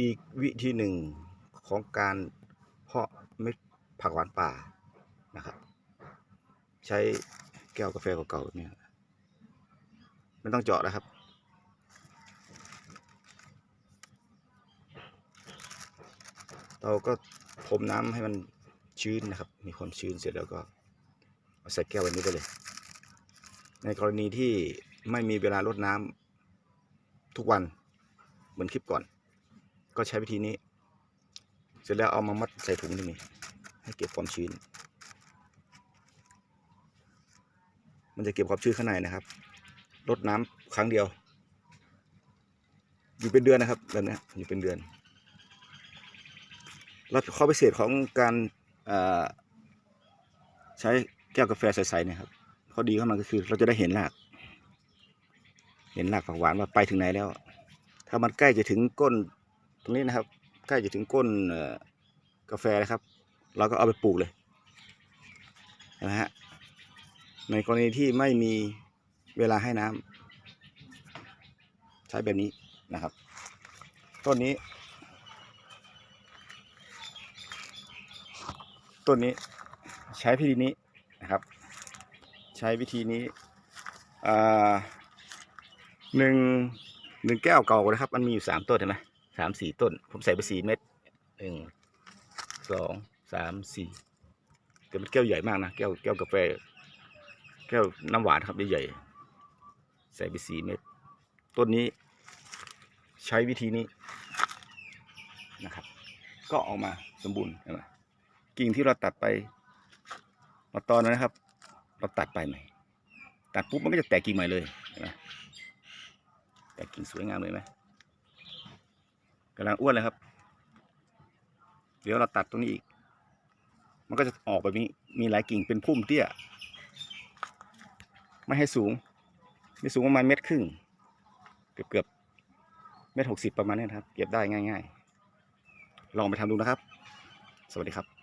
อีกวิธีหนึ่งของการเพาะเม็ดผักหวานป่านะครับ ใช้แก้วกาแฟเก่าๆเนี่ยไม่ต้องเจาะนะครับ เราก็พรมน้ำให้มันชื้นนะครับ มีความชื้นเสร็จแล้วก็เอาใส่แก้วแบบนี้ไปเลย ในกรณีที่ไม่มีเวลารดน้ำทุกวันเหมือนคลิปก่อน ก็ใช้วิธีนี้ เสร็จแล้วเอามามัดใส่ถุงนี่นี่ให้เก็บความชื้น มันจะเก็บความชื้นข้างในนะครับรดน้ำครั้งเดียว อยู่เป็นเดือนนะครับแบบนี้อยู่เป็นเดือนแล้วข้อพิเศษของการใช้แก้วกาแฟใสๆเนี่ยครับข้อดีของมันก็คือเราจะได้เห็นราก เห็นรากผักหวานว่าไปถึงไหนแล้ว ถ้ามันใกล้จะถึงก้น ตรงนี้นะครับใกล้จะถึงก้นกาแฟนะครับ เราก็เอาไปปลูกเลยนะฮะในกรณีที่ไม่มีเวลาให้น้ำใช้แบบนี้นะครับ ต้นนี้ ต้นนี้ใช้วิธีนี้นะครับ ใช้วิธีนี้หนึ่งหนึ่งแก้วเก่านะครับ มันมีอยู่สามต้นเห็นไหม สามสี่ต้น ผมใส่ไปสี่เม็ดหนึ่งสองสามสี่แต่มันแก้วใหญ่มากนะ แก้วแก้วกาแฟ แก้วน้ำหวานครับใหญ่ใส่ไปสี่เม็ดต้นนี้ ใช้วิธีนี้นะครับ ก็ออกมาสมบูรณ์เห็นไหมกิ่งที่เราตัดไปมาตอนนั้นนะครับ เราตัดไปใหม่ตัดปุ๊บมันก็จะแตกกิ่งใหม่เลยเห็นไหมแตกกิ่งสวยงามเลยไหม กำลังอ้วนเลยครับ เดี๋ยวเราตัดตรงนี้อีก มันก็จะออกแบบนี้ มีหลายกิ่งเป็นพุ่มเตี้ย ไม่ให้สูง ไม่สูงประมาณเม็ดครึ่ง เกือบเกือบเม็ดหกสิบประมาณนี้นครับ เก็บได้ง่าย ๆ ลองไปทำดูนะครับ สวัสดีครับ